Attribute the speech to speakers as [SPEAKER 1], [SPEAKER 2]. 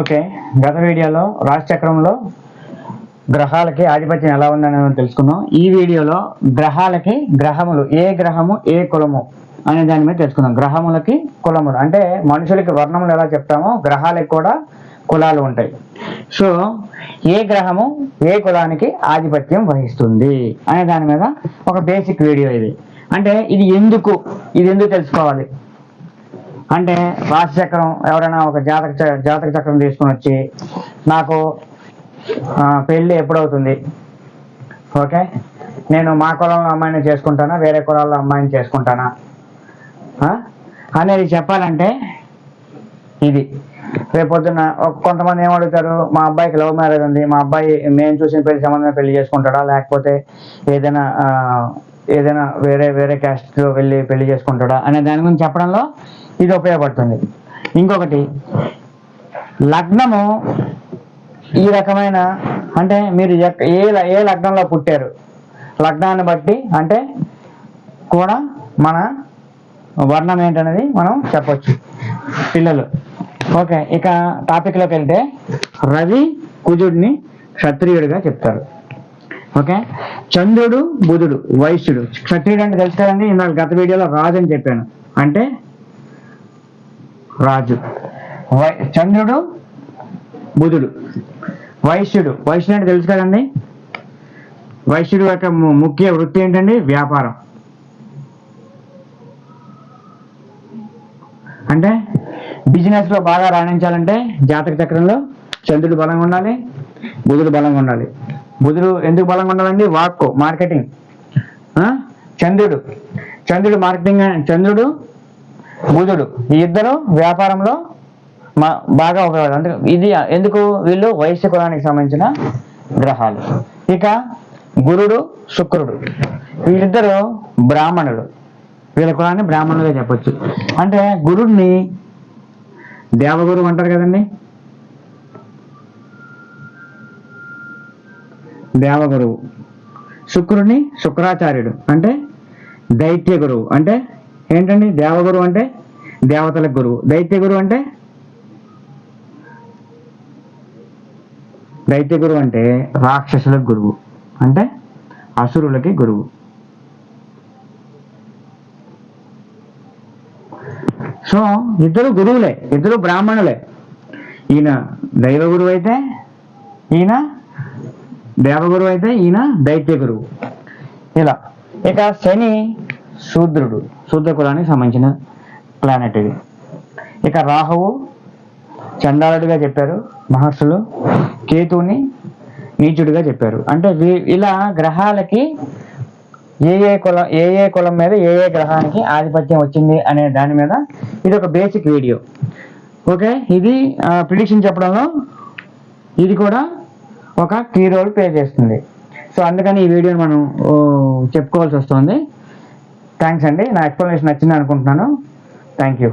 [SPEAKER 1] Okay గత వీడియోలో రాశిచక్రంలో గ్రహాలకి ఆధిపత్యం ఎలా ఉందని తెలుసుకున్నాం ఈ వీడియోలో గ్రహాలకి గ్రహములు ఏ గ్రహము ఏ కులము అనే దాని మీద తెలుసుకుందాం. గ్రహములకి కులములు అంటే మనుషులకి వర్ణములు ఎలా చెప్తామో గ్రహాలకి కూడా కులాలు ఉంటాయి. సో ఏ గ్రహము ఏ కులానికి ఆధిపత్యం వహిస్తుంది అనే దాని మీద ఒక బేసిక్ వీడియో ఇది. అంటే ఇది ఎందుకు ఇది ఎందుకు తెలుసుకోవాలి? అంటే రాశిచక్రం ఎవరైనా ఒక జాతక జాతక చక్రం తీసుకుని వచ్చి నాకు పెళ్ళి ఎప్పుడవుతుంది? ఓకే? నేను మా కులంలో అమ్మాయిని చేసుకుంటానా? వేరే కులాల్లో అమ్మాయిని చేసుకుంటానా? అనేది చెప్పాలంటే ఇది. రేపొద్దున కొంతమంది ఏమడుగుతారు మా అబ్బాయికి లవ్ మ్యారేజ్ ఉంది. మా అబ్బాయి మేము చూసిన పెళ్ళి సంబంధం పెళ్ళి చేసుకుంటాడా? లేకపోతే ఏదైనా ఏదైనా వేరే వేరే క్యాస్ట్లో వెళ్ళి పెళ్ళి చేసుకుంటాడా? అనే దాని గురించి చెప్పడంలో ఇది ఉపయోగపడుతుంది. ఇంకొకటి లగ్నము ఈ రకమైన అంటే మీరు ఏ ఏ లగ్నంలో పుట్టారు? లగ్నాన్ని బట్టి అంటే కూడా మన వర్ణం ఏంటనేది మనం చెప్పొచ్చు. పిల్లలు. ఓకే ఇక టాపిక్లోకి వెళ్తే రవి కుజుడిని క్షత్రియుడిగా చెప్తారు. ఓకే చంద్రుడు బుధుడు వైశ్యుడు. క్షత్రియుడు అంటే తెలుసు కదండి ఇందాక గత వీడియోలో రాజు అని చెప్పాను. అంటే రాజు. వై చంద్రుడు బుధుడు. వైశ్యుడు. వైశ్యుడు అంటే తెలుసు కదండి? వైశ్యుడు యొక్క ముఖ్య వృత్తి ఏంటండి? వ్యాపారం. అంటే బిజినెస్లో బాగా రాణించాలంటే జాతక చక్రంలో చంద్రుడు బలంగా ఉండాలి బుధుడు బలంగా ఉండాలి. బుధుడు ఎందుకు బలంగా ఉండాలండి? వాక్కు మార్కెటింగ్ ఆ? చంద్రుడు. చంద్రుడు మార్కెటింగ్ చంద్రుడు బుధుడు. ఈ ఇద్దరు వ్యాపారంలో మా బాగా ఉపయోగపడదు అంటే ఇది ఎందుకు వీళ్ళు వైశ్య కులానికి సంబంధించిన గ్రహాలు? ఇక గురుడు శుక్రుడు. వీళ్ళిద్దరు బ్రాహ్మణుడు వీళ్ళ కులాన్ని బ్రాహ్మణులుగా చెప్పొచ్చు. అంటే గురుడిని దేవగురు అంటారు కదండి? దేవగురువు. శుక్రుడిని శుక్రాచార్యుడు. అంటే దైత్య గురువు అంటే ఏంటండి? దేవగురు అంటే దేవతల గురువు. దైత్య గురువు అంటే దైత్య గురువు అంటే రాక్షసులకు గురువు. అంటే అసురులకి గురువు. సో ఇద్దరు గురువులే ఇద్దరు బ్రాహ్మణులే. ఈయన దైవ గురువు అయితే ఈయన దేవగురువు అయితే ఈయన దైత్య గురువు ఇలా. ఇక శని శూద్రుడు శూద్ర కులానికి సంబంధించిన ప్లానెట్ ఇది. ఇక రాహువు చండాలుడిగా చెప్పారు మహర్షులు కేతువుని నీచుడిగా చెప్పారు. అంటే ఇలా గ్రహాలకి ఏ ఏ కులం ఏ ఏ కులం మీద ఏ ఏ గ్రహానికి ఆధిపత్యం వచ్చింది అనే దాని మీద ఇది ఒక బేసిక్ వీడియో ఓకే ఇది ప్రిడిక్షన్ చెప్పడంలో ఇది కూడా ఒక కీ రోల్ ప్లే చేస్తుంది. సో అందుకని ఈ వీడియోని మనం చెప్పుకోవాల్సి వస్తుంది. థ్యాంక్స్ అండి. నా ఎక్స్ప్లెనేషన్ నచ్చింది అనుకుంటున్నాను. Thank you